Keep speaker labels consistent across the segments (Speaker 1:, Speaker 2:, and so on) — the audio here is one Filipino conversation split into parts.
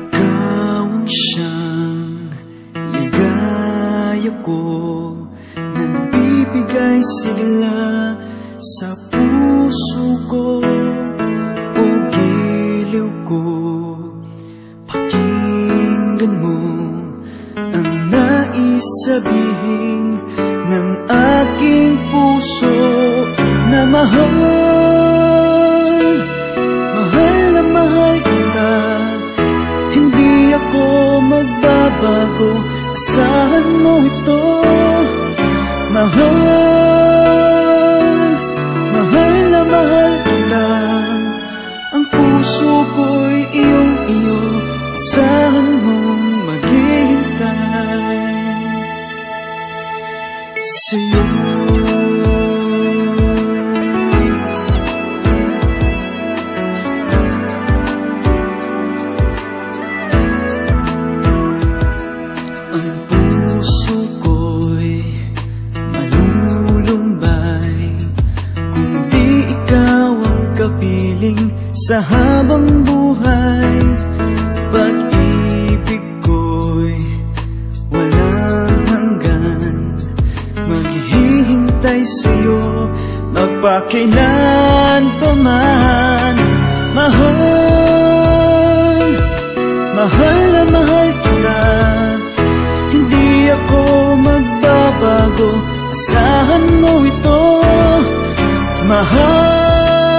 Speaker 1: Ikaw ang siyang ko Nang bibigay sa puso ko. O giliw ko Pakinggan mo ang naisabihin ng aking puso Na mahal Asahan mo ito. Mahal. Mahal na mahal kita Ang puso ko'y iyong iyo. Asahan mong maghihintay? Sa'yo ikaw ang kapiling sa habang buhay. Pag-ibig ko'y walang hanggan. Maghihintay sa'yo magpakailan pa man. Mahal, mahal na mahal kita. Hindi ako magbabago. Asahan mo ito Mahal,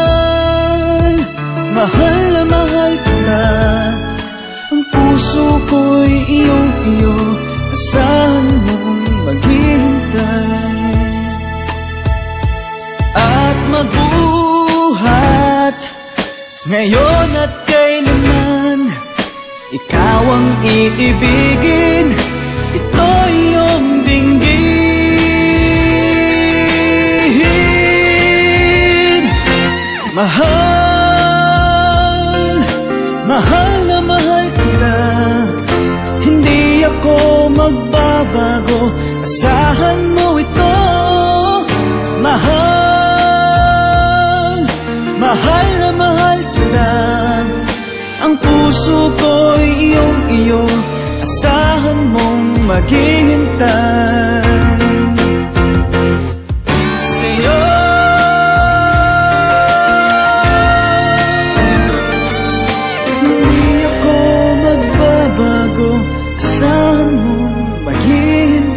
Speaker 1: mahal na mahal kita Ang puso ko'y iyong iyo Asahan mong maghihintay. At magbuhat Ngayon at kailanman ikaw ang iibigin. Ito Mahal Mahal na mahal kita. Hindi ako magbabago. Asahan mo ito. Mahal Mahal na mahal kita. Ang puso ko'y iyong iyo Asahan mong maghihintay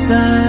Speaker 1: maghihintay